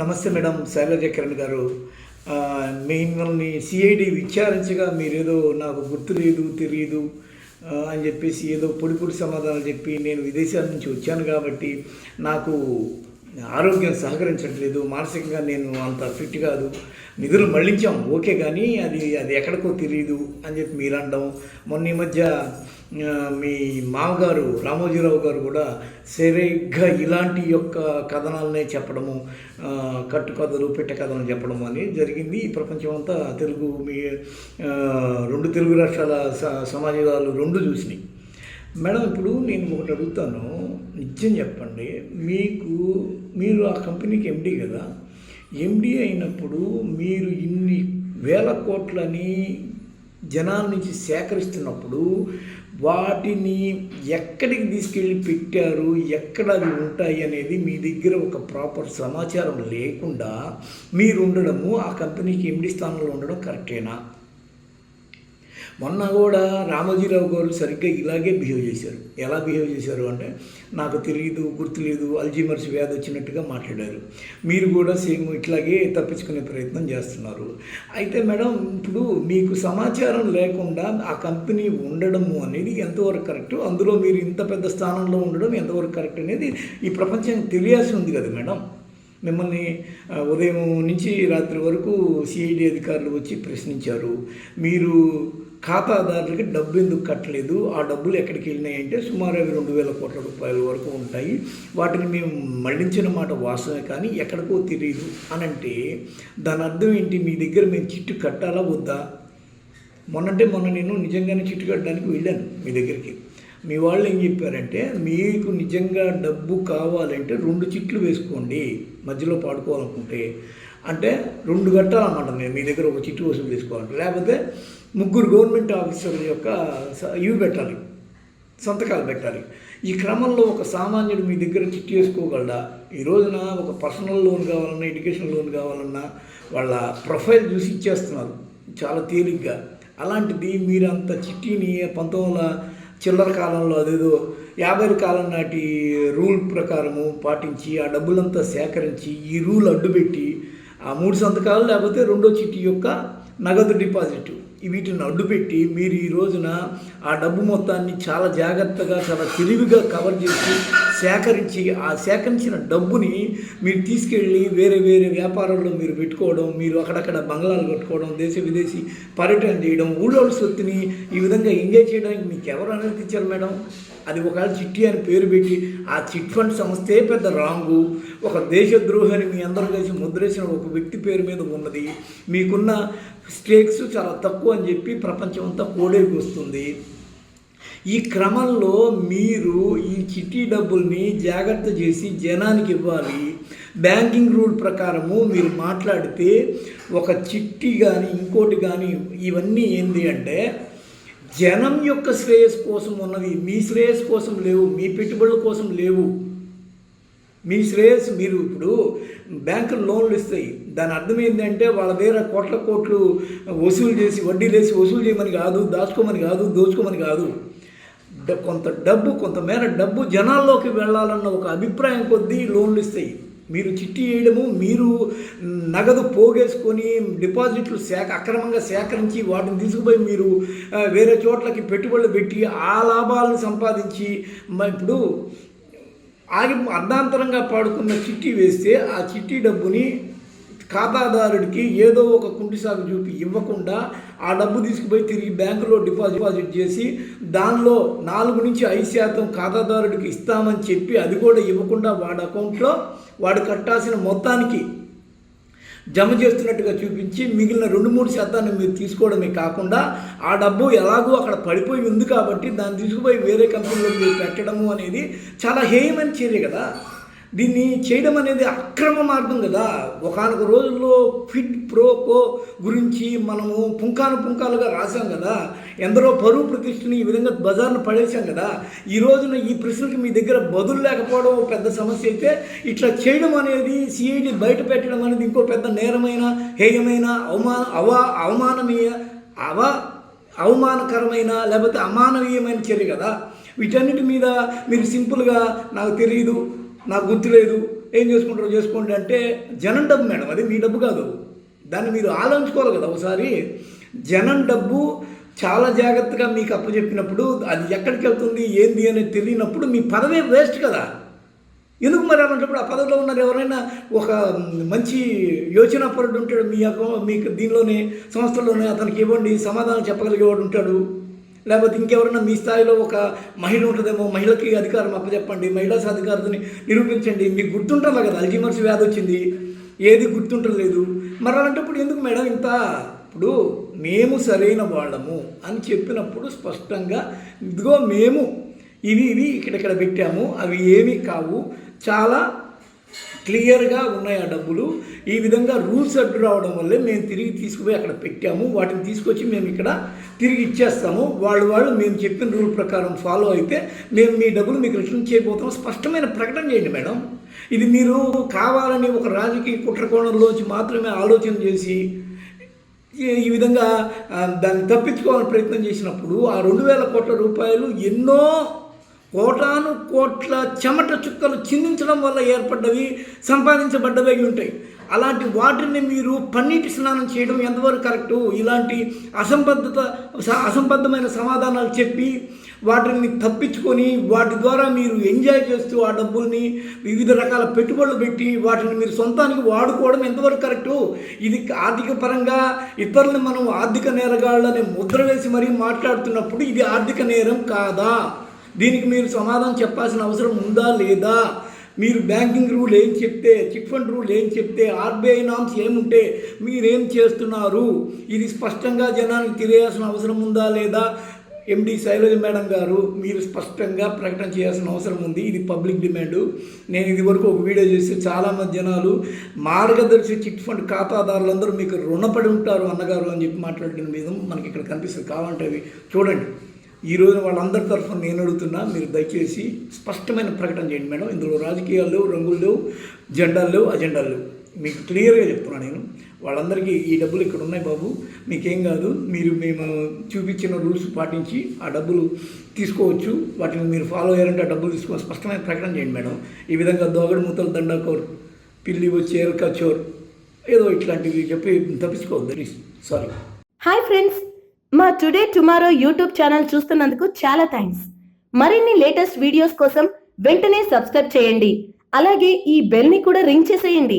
నమస్తే మేడం శైలజ కిరణ్ గారు. మిమ్మల్ని సిఐడి విచారించగా మీరేదో నాకు గుర్తు లేదు తెలియదు అని చెప్పేసి ఏదో పొడి పొడి సమాధానాలు చెప్పి నేను విదేశాల నుంచి వచ్చాను కాబట్టి నాకు ఆరోగ్యం సహకరించట్లేదు. మానసికంగా నేను అంత ఫిట్ కాదు. నిధులు మళ్ళించాం. ఓకే కానీ అది అది ఎక్కడికో తెలియదు అని చెప్పి మీరు అనడం. మొన్న ఈ మధ్య మీ మామగారు రామోజీరావు గారు కూడా సరిగ్గా ఇలాంటి యొక్క కథనాలనే చెప్పడము కట్టు కథలు పెట్టె కథలు చెప్పడం అని జరిగింది. ఈ ప్రపంచం అంతా తెలుగు మీ రెండు తెలుగు రాష్ట్రాల స- సమాజాలు రెండు చూసినాయి. మేడం ఇప్పుడు నేను ఒకటి అడుగుతాను. నిత్యం చెప్పండి. మీకు మీరు ఆ కంపెనీకి ఎండి కదా? ఎండి అయినప్పుడు మీరు ఇన్ని వేల కోట్లని జనాల నుంచి సేకరిస్తున్నప్పుడు వాటిని ఎక్కడికి తీసుకెళ్ళి పెట్టారు? ఎక్కడ అవి ఉంటాయి అనేది మీ దగ్గర ఒక ప్రాపర్ సమాచారం లేకుండా మీరు ఉండడము ఆ కంపెనీకి ఎండి స్థానంలో ఉండడం కరెక్టేనా? మొన్న కూడా రామోజీరావు గారు సరిగ్గా ఇలాగే బిహేవ్ చేశారు. ఎలా బిహేవ్ చేశారు అంటే నాకు తెలియదు గుర్తులేదు అల్జీమర్స్ వ్యాధి వచ్చినట్టుగా మాట్లాడారు. మీరు కూడా సేమ్ ఇట్లాగే తప్పించుకునే ప్రయత్నం చేస్తున్నారు. అయితే మేడం ఇప్పుడు మీకు సమాచారం లేకుండా ఆ కంపెనీ ఉండడము అనేది ఎంతవరకు కరెక్ట్? అందులో మీరు ఇంత పెద్ద స్థానంలో ఉండడం ఎంతవరకు కరెక్ట్ అనేది ఈ ప్రపంచానికి తెలియాల్సి ఉంది కదా మేడం. మిమ్మల్ని ఉదయం నుంచి రాత్రి వరకు సిఐడి అధికారులు వచ్చి ప్రశ్నించారు. మీరు ఖాతాదారులకి డబ్బు ఎందుకు కట్టలేదు? ఆ డబ్బులు ఎక్కడికి వెళ్ళినాయంటే సుమారు అవి రెండు వేల కోట్ల రూపాయల వరకు ఉంటాయి. వాటిని మేము మళ్ళించిన మాట వాస్తవమే కానీ ఎక్కడికో తెలియదు అని అంటే దాని అర్థం ఏంటి? మీ దగ్గర మేము చిట్టు కట్టాలా వద్దా? మొన్నంటే మొన్న నేను నిజంగానే చిట్టు కట్టడానికి వెళ్ళాను మీ దగ్గరికి. మీ వాళ్ళు ఏం చెప్పారంటే మీకు నిజంగా డబ్బు కావాలంటే రెండు చిట్లు వేసుకోండి మధ్యలో పాడుకోవాలనుకుంటే. అంటే రెండు కట్టాలన్నమాట నేను మీ దగ్గర ఒక చిట్టు వసూలు తీసుకోవాలంటే లేకపోతే ముగ్గురు గవర్నమెంట్ ఆఫీసర్ల యొక్క స- ఇవి పెట్టాలి. సంతకాలు పెట్టాలి. ఈ క్రమంలో ఒక సామాన్యుడు మీ దగ్గర చిట్టి వేసుకోగలడా ఈ రోజున ఒక పర్సనల్ లోన్ కావాలన్నా ఎడ్యుకేషన్ లోన్ కావాలన్నా వాళ్ళ ప్రొఫైల్ చూసి ఇచ్చేస్తున్నారు. చాలా తేలిగ్గా. అలాంటిది మీరు అంత చిట్టిని పంతొమ్మిది వందల చిల్లర కాలంలో అదేదో యాభై కాలం నాటి రూల్ ప్రకారము పాటించి ఆ డబ్బులంతా సేకరించి ఈ రూల్ అడ్డుపెట్టి ఆ మూడు సంతకాలు లేకపోతే రెండో చిట్టి యొక్క నగదు డిపాజిట్. వీటిని అడ్డుపెట్టి మీరు ఈ రోజున ఆ డబ్బు మొత్తాన్ని చాలా జాగ్రత్తగా చాలా తెలివిగా కవర్ చేసి సేకరించి ఆ సేకరించిన డబ్బుని మీరు తీసుకెళ్ళి వేరే వేరే వ్యాపారాల్లో మీరు పెట్టుకోవడం మీరు అక్కడక్కడ బంగ్లాలు కట్టుకోవడం దేశ విదేశీ పర్యటన చేయడం ఊళ్ళో సొత్తుని ఈ విధంగా ఎంజాయ్ చేయడానికి మీకు ఎవరు అనుమతించారు మేడం? అది ఒకవేళ చిట్టి అని పేరు పెట్టి ఆ చిట్ ఫండ్ సంస్థే పెద్ద రాంగు. ఒక దేశద్రోహి అని మీ అందరూ కలిసి ముద్రేసిన ఒక వ్యక్తి పేరు మీద ఉన్నది. మీకున్న స్టేక్స్ చాలా తక్కువ అని చెప్పి ప్రపంచం అంతా కోడేకి వస్తుంది ఈ క్రమంలో మీరు ఈ చిట్టి డబ్బుల్ని జాగ్రత్త చేసి జనానికి ఇవ్వాలి. బ్యాంకింగ్ రూల్ ప్రకారము మీరు మాట్లాడితే ఒక చిట్టి కానీ ఇంకోటి కానీ ఇవన్నీ ఏంటి అంటే జనం యొక్క శ్రేయస్ కోసం ఉన్నది మీ శ్రేయస్ కోసం లేవు మీ పెట్టుబడుల కోసం లేవు. మీ శ్రేయస్సు మీరు ఇప్పుడు బ్యాంకులు లోన్లు ఇస్తాయి. దాని అర్థం ఏంటంటే వాళ్ళ దగ్గర కోట్ల కోట్లు వసూలు చేసి వడ్డీలు వేసి వసూలు చేయమని కాదు దాచుకోమని కాదు దోచుకోమని కాదు. కొంత డబ్బు కొంతమేర డబ్బు జనాల్లోకి వెళ్ళాలన్న ఒక అభిప్రాయం కొద్దీ లోన్లు ఇస్తాయి. మీరు చిట్టి వేయడము మీరు నగదు పోగేసుకొని డిపాజిట్లు సేక అక్రమంగా సేకరించి వాటిని తీసుకుపోయి మీరు వేరే చోట్లకి పెట్టుబడులు పెట్టి ఆ లాభాలను సంపాదించి ఇప్పుడు ఆగి అర్ధాంతరంగా పాడుకున్న చిట్టి వేస్తే ఆ చిట్టి డబ్బుని ఖాతాదారుడికి ఏదో ఒక కుంటి సాగు చూపి ఇవ్వకుండా ఆ డబ్బు తీసుకుపోయి తిరిగి బ్యాంకులో డిపాజిట్ డిపాజిట్ చేసి దానిలో నాలుగు నుంచి ఐదు శాతం ఖాతాదారుడికి ఇస్తామని చెప్పి అది కూడా ఇవ్వకుండా వాడి అకౌంట్లో వాడు కట్టాల్సిన మొత్తానికి జమ చేస్తున్నట్టుగా చూపించి మిగిలిన రెండు మూడు శాతాన్ని మీరు తీసుకోవడమే కాకుండా ఆ డబ్బు ఎలాగో అక్కడ పడిపోయి ఉంది కాబట్టి దాన్ని తీసుకుపోయి వేరే కంపెనీలో మీరు పెట్టడము అనేది చాలా హేయమైన చర్య కదా. దీన్ని చేయడం అనేది అక్రమ మార్గం కదా. ఒకనొక రోజుల్లో ఫిట్ ప్రోకో గురించి మనము పుంకాను పుంకాలుగా రాసాం కదా. ఎందరో పరువు ప్రతిష్టని ఈ విధంగా బజార్ను పడేశాం కదా. ఈ రోజున ఈ ప్రశ్నలకు మీ దగ్గర బదులు లేకపోవడం ఒక పెద్ద సమస్య అయితే ఇట్లా చేయడం అనేది సిఐడి బయట పెట్టడం అనేది ఇంకో పెద్ద నేరమైన హేయమైన అవమాన అవా అవమానమీయ అవ అవమానకరమైన లేకపోతే అమానవీయమైన చర్య కదా. వీటన్నిటి మీద మీరు సింపుల్గా నాకు తెలియదు నాకు గుర్తులేదు ఏం చేసుకుంటారో చేసుకోండి అంటే జనం డబ్బు మేడం అది మీ డబ్బు కాదు. దాన్ని మీరు ఆలోచించుకోవాలి కదా ఒకసారి. జనం డబ్బు చాలా జాగ్రత్తగా మీకు అప్పచెప్పినప్పుడు అది ఎక్కడికి వెళ్తుంది ఏంది అనేది తెలియనప్పుడు మీ పదవే వేస్ట్ కదా. ఎందుకు మరి అలాంటప్పుడు ఆ పదవిలో ఉన్నారు? ఎవరైనా ఒక మంచి యోచనాపరుడు ఉంటాడు మీ యొక్క మీకు దీనిలోనే సంస్థల్లోనే అతనికి ఇవ్వండి సమాధానం చెప్పగలిగేవాడు ఉంటాడు. లేకపోతే ఇంకెవరైనా మీ స్థాయిలో ఒక మహిళ ఉంటుందేమో మహిళకి అధికారం అప్పచెప్పండి మహిళా సాధికారతని నిరూపించండి మీకు గుర్తుంటుంది కదా అల్జీమర్స్ వ్యాధి వచ్చింది. ఏది గుర్తుంటలేదు. మరి అలాంటప్పుడు ఎందుకు మేడం ఇంత? ఇప్పుడు మేము సరైన వాళ్ళము అని చెప్పినప్పుడు స్పష్టంగా ఇదిగో మేము ఇవి ఇవి ఇక్కడెక్కడ పెట్టాము అవి ఏమీ కావు చాలా క్లియర్గా ఉన్నాయి ఆ డబ్బులు ఈ విధంగా రూల్స్ అడ్డు రావడం వల్లే మేము తిరిగి తీసుకుపోయి అక్కడ పెట్టాము వాటిని తీసుకొచ్చి మేము ఇక్కడ తిరిగి ఇచ్చేస్తాము వాళ్ళు వాళ్ళు మేము చెప్పిన రూల్ ప్రకారం ఫాలో అయితే మేము మీ డబ్బులు మీకు రిటర్న్ చేయబోతాం స్పష్టమైన ప్రకటన చేయండి మేడం. ఇది మీరు కావాలని ఒక రాజకీయ కుట్రకోణంలోంచి మాత్రమే ఆలోచన చేసి ఈ- విధంగా దాన్ని తప్పించుకోవాలని ప్రయత్నం చేసినప్పుడు ఆ రెండు వేల కోట్ల రూపాయలు ఎన్నో కోటాను కోట్ల చెమట చుక్కలు చిందించడం వల్ల ఏర్పడ్డవి సంపాదించబడ్డవి ఉంటాయి. అలాంటి వాటిని మీరు పన్నీటి స్నానం చేయడం ఎంతవరకు కరెక్టు? ఇలాంటి అసంబద్ధత స- అసంబద్ధమైన సమాధానాలు చెప్పి వాటిని తప్పించుకొని వాటి ద్వారా మీరు ఎంజాయ్ చేస్తూ ఆ డబ్బుల్ని వివిధ రకాల పెట్టుబడులు పెట్టి వాటిని మీరు సొంతానికి వాడుకోవడం ఎంతవరకు కరెక్టు ఇది ఆర్థిక పరంగా ఇతరులను మనం ఆర్థిక నేరగాళ్ళని ముద్ర వేసి మరీ మాట్లాడుతున్నప్పుడు ఇది ఆర్థిక నేరం కాదా? దీనికి మీరు సమాధానం చెప్పాల్సిన అవసరం ఉందా లేదా? మీరు బ్యాంకింగ్ రూల్ ఏం చెప్తే చిట్ ఫండ్ రూల్ ఏం చెప్తే ఆర్బీఐ నామ్స్ ఏముంటే మీరేం చేస్తున్నారు? ఇది స్పష్టంగా జనానికి తెలియాల్సిన అవసరం ఉందా లేదా? ఎండి శైలజ మేడం గారు మీరు స్పష్టంగా ప్రకటన చేయాల్సిన అవసరం ఉంది. ఇది పబ్లిక్ డిమాండ్. నేను ఇది వరకు ఒక వీడియో చేసి చాలామంది జనాలు మార్గదర్శి చిట్ ఫండ్ ఖాతాదారులందరూ మీకు రుణపడి ఉంటారు అన్నగారు అని చెప్పి మాట్లాడిన మీద మనకి ఇక్కడ కనిపిస్తుంది. కావాలంటే అవి చూడండి. ఈ రోజున వాళ్ళందరి తరఫున నేను అడుగుతున్నా మీరు దయచేసి స్పష్టమైన ప్రకటన చేయండి మేడం. ఇందులో రాజకీయాలు లేవు రంగులు లేవు జెండాలు లేవు అజెండాలు లేవు. మీకు క్లియర్గా చెప్తున్నాను నేను. వాళ్ళందరికీ ఈ డబ్బులు ఇక్కడ ఉన్నాయి బాబు. మీకేం కాదు మీరు మేము చూపించిన రూల్స్ పాటించి ఆ డబ్బులు తీసుకోవచ్చు. వాటిని మీరు ఫాలో అయ్యారంటే ఆ డబ్బులు తీసుకొని స్పష్టమైన ప్రకటన చేయండి మేడం. ఈ విధంగా దోగడు మూతలు దండాకోర్ పిల్లి వచ్చి ఎల్కా చోర్ ఏదో ఇట్లాంటివి చెప్పి తప్పించుకోవద్దు. ప్లీజ్ సారీ హాయ్ ఫ్రెండ్స్ మా టుడే టుమారో యూట్యూబ్ ఛానల్ చూస్తున్నందుకు చాలా థ్యాంక్స్ మరిన్ని లేటెస్ట్ వీడియోస్ కోసం వెంటనే సబ్స్క్రైబ్ చేయండి. అలాగే ఈ బెల్ని కూడా రింగ్ చేసేయండి.